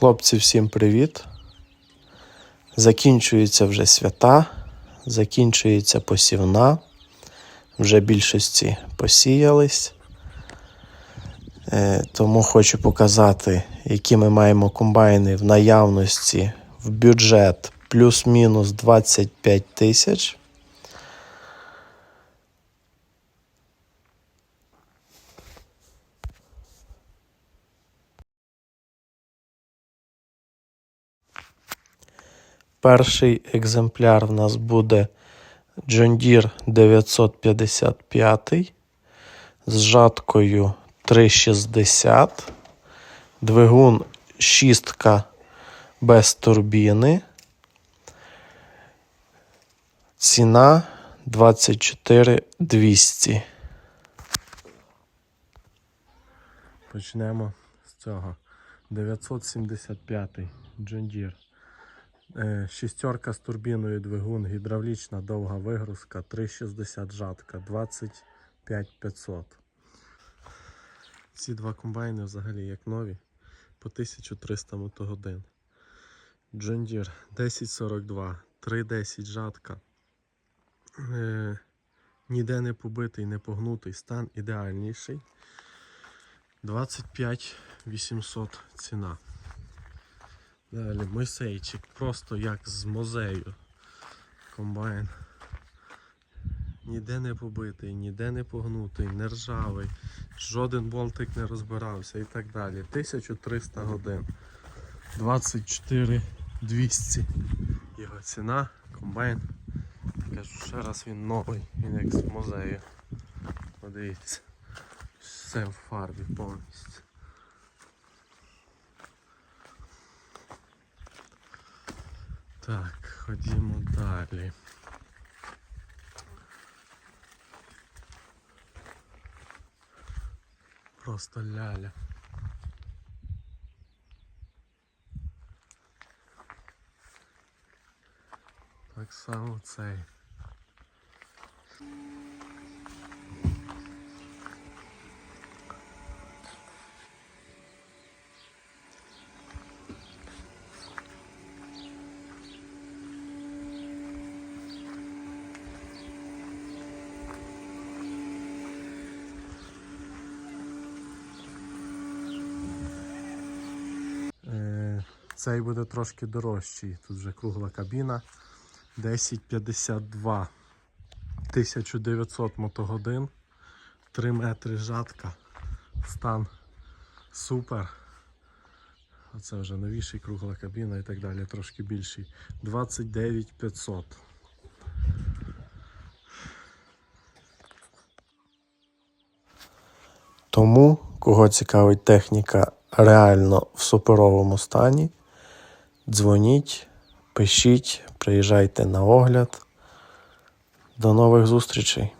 Хлопці, всім привіт. Закінчуються вже свята, закінчується посівна. Вже більшості посіялись. Е, Тому хочу показати, які ми маємо комбайни в наявності в бюджет плюс-мінус 25 тисяч. Перший екземпляр в нас буде John Deere 955 з жаткою 360, двигун 6 без турбіни. Ціна 24 200. Почнемо з цього. 975 John Deere. Е, Шістерка з турбіною двигун, гідравлічна довга вигрузка, 360 жатка, 25 500. Ці два комбайни взагалі як нові по 1300 мотогодин. Deere 1042, 310 жатка. Е, ніде не побитий, не погнутий, стан ідеальніший. 25 800 ціна. Далі Мойсейчик, просто як з музею. Комбайн. Ніде не побитий, ніде не погнутий, не ржавий, жоден болтик не розбирався і так далі. 1300 годин. 24 200 його ціна, комбайн. Кажу, ще раз він новий, він як з музею. Подивіться. Все в фарбі повністю. Так, ходімо далі. Просто ляля. Так само цей. Цей буде трошки дорожчий. Тут вже кругла кабіна. 1052 1900 мотогодин. 3 метри жатка. Стан супер. Оце вже новіший кругла кабіна і так далі, трошки більший. 29 500. Тому, кого цікавить техніка реально в суперовому стані, дзвоніть, пишіть, приїжджайте на огляд. До нових зустрічей!